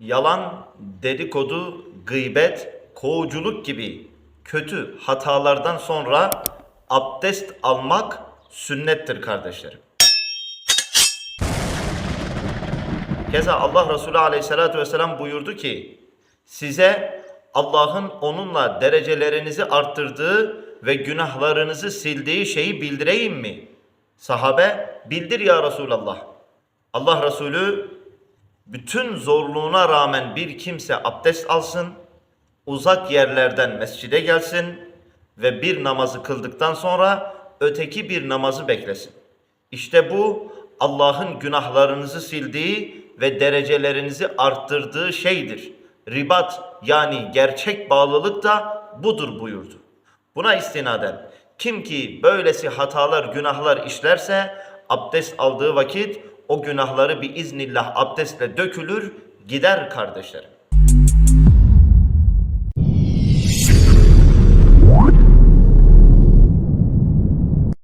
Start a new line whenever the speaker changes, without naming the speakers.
yalan, dedikodu, gıybet, kovuculuk gibi kötü hatalardan sonra abdest almak sünnettir kardeşlerim. Keza Allah Resulü aleyhissalatü vesselam buyurdu ki size Allah'ın onunla derecelerinizi arttırdığı ve günahlarınızı sildiği şeyi bildireyim mi? Sahabe bildir ya Resulallah. Allah Resulü bütün zorluğuna rağmen bir kimse abdest alsın, uzak yerlerden mescide gelsin ve bir namazı kıldıktan sonra öteki bir namazı beklesin. İşte bu Allah'ın günahlarınızı sildiği ve derecelerinizi arttırdığı şeydir. Ribat yani gerçek bağlılık da budur buyurdu. Buna istinaden kim ki böylesi hatalar, günahlar işlerse abdest aldığı vakit o günahları bir iznillah abdestle dökülür gider kardeşlerim.